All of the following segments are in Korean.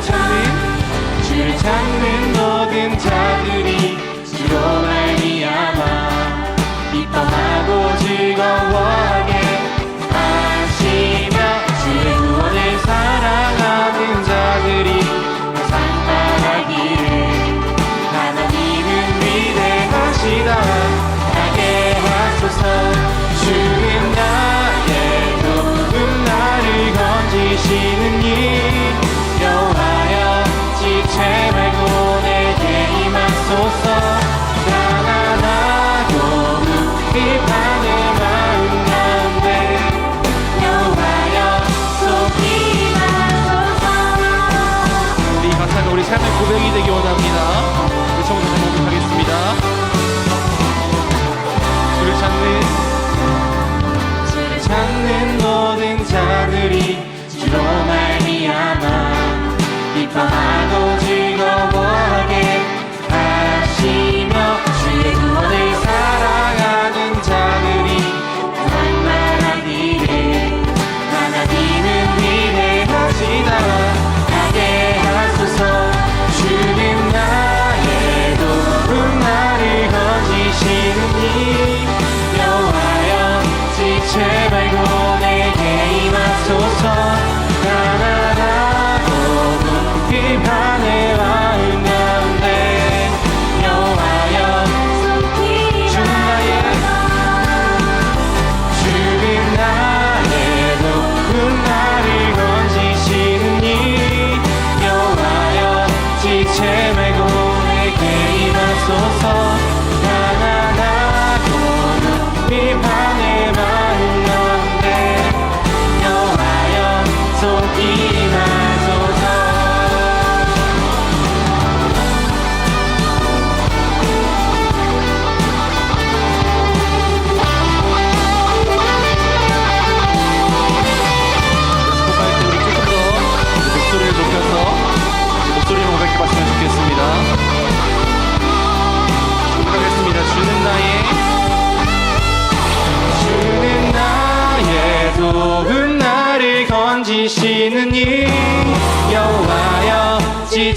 주를 찾는 모든 자들이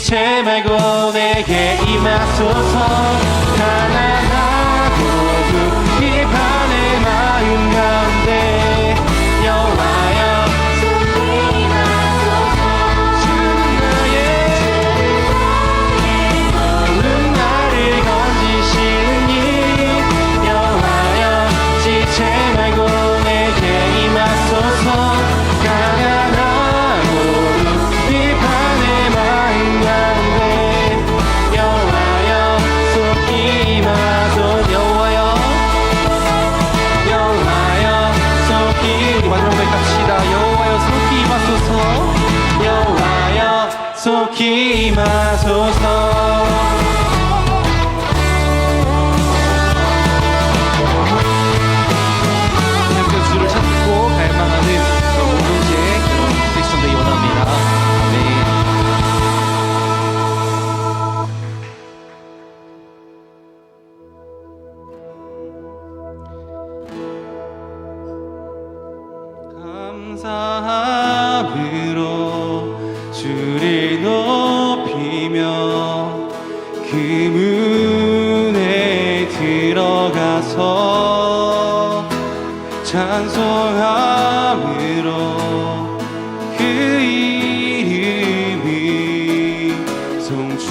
잃지 말고 내게 임하소서. 하나님 기마소서.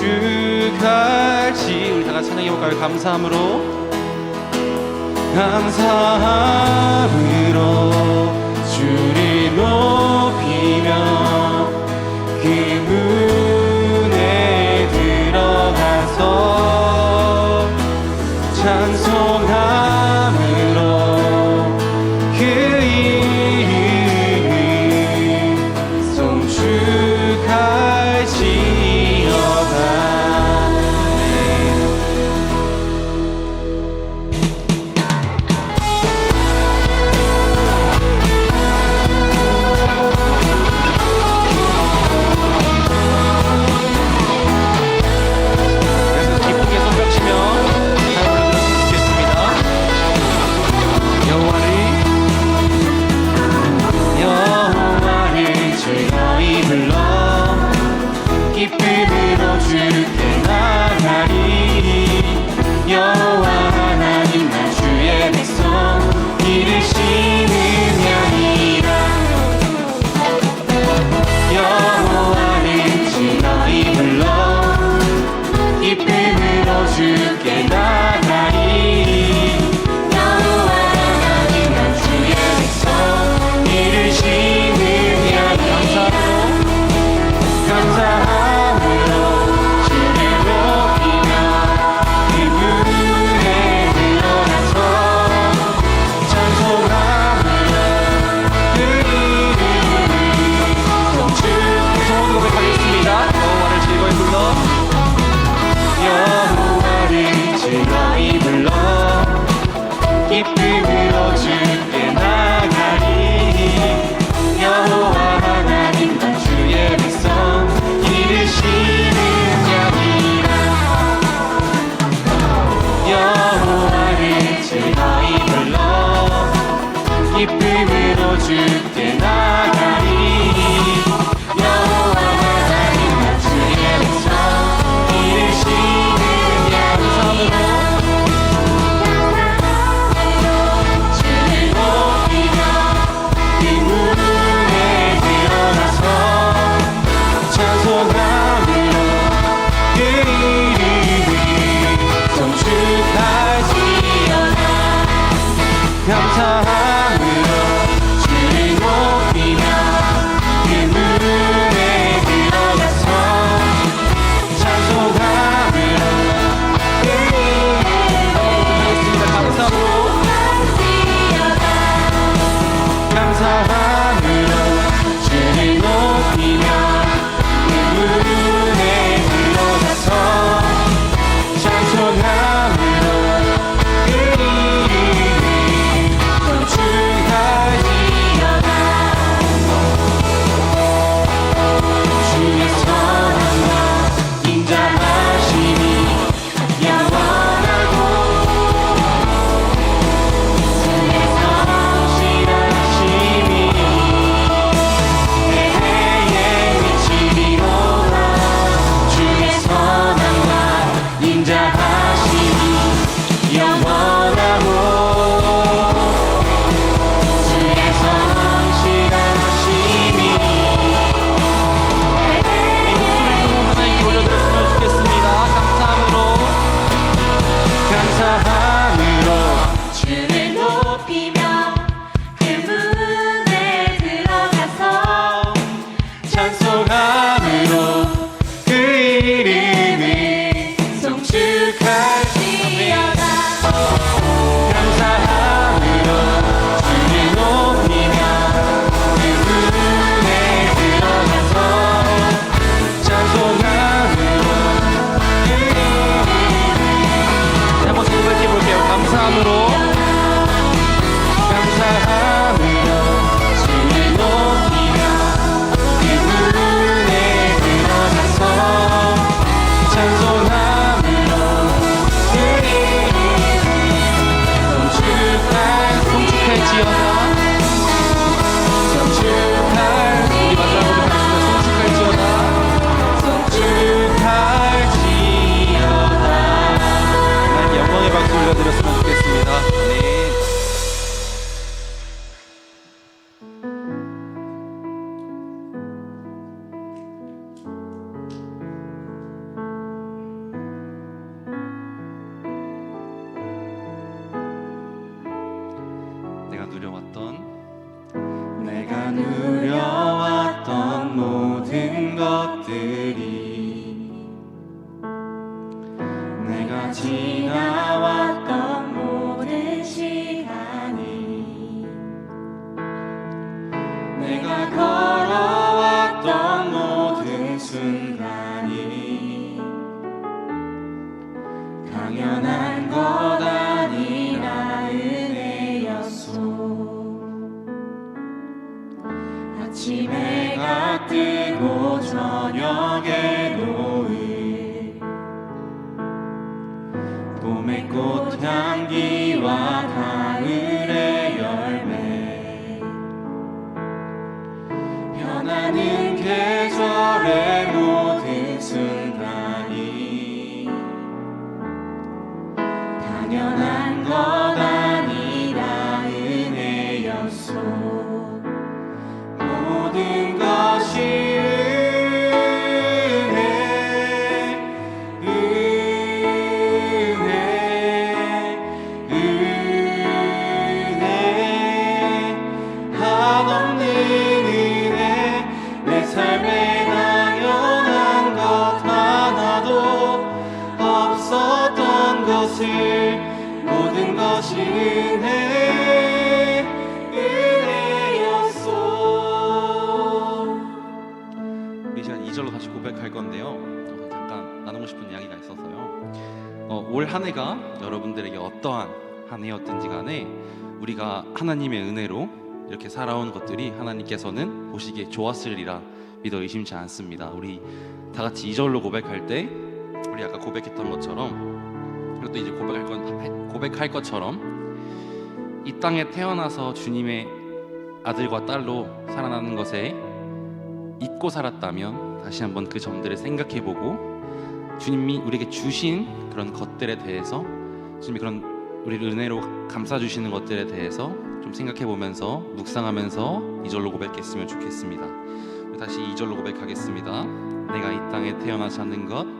주가 지 우리 다 같이 찬양해 볼까요? 감사함으로 감사함으로 나이 불러. 기쁨을 얻을 변하는 계절의 모든 순간 것을 시간 2절로 다시 고백할 건데요. 어, 잠깐 나누고 싶은 이야기가 있어서요. 어, 올한 해가 여러분들에게 어떠한 한 해였든지 간에 우리가 하나님의 은혜로 이렇게 살아온 것들이 하나님께서는 보시기에 좋았으리라 믿어 의심치 않습니다. 우리 다 같이 2절로 고백할 때 우리 아까 고백했던 것처럼 그리고 또 이제 고백할 건 고백할 것처럼 이 땅에 태어나서 주님의 아들과 딸로 살아나는 것에 잊고 살았다면 다시 한번 그 점들을 생각해보고 주님이 우리에게 주신 그런 것들에 대해서 주님이 그런 우리를 은혜로 감싸주시는 것들에 대해서 좀 생각해보면서 묵상하면서 이절로 고백했으면 좋겠습니다. 우리 다시 이절로 고백하겠습니다. 내가 이 땅에 태어나 사는 것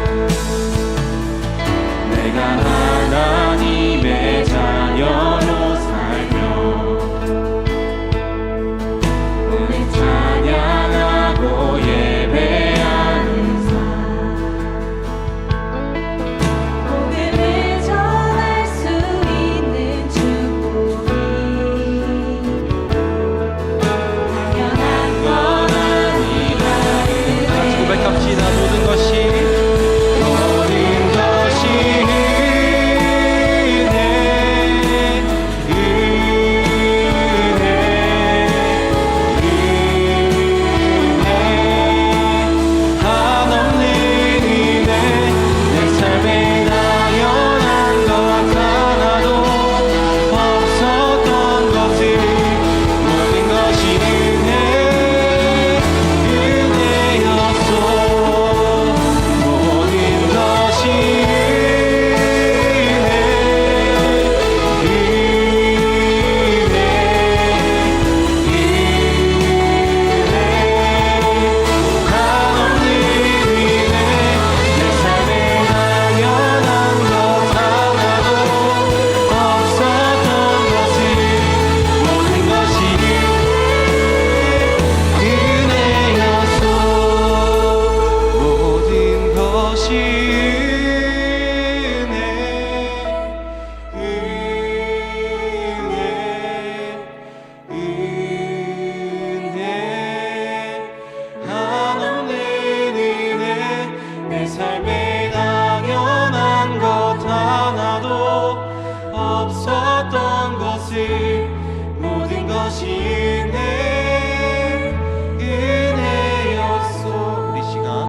내가 하나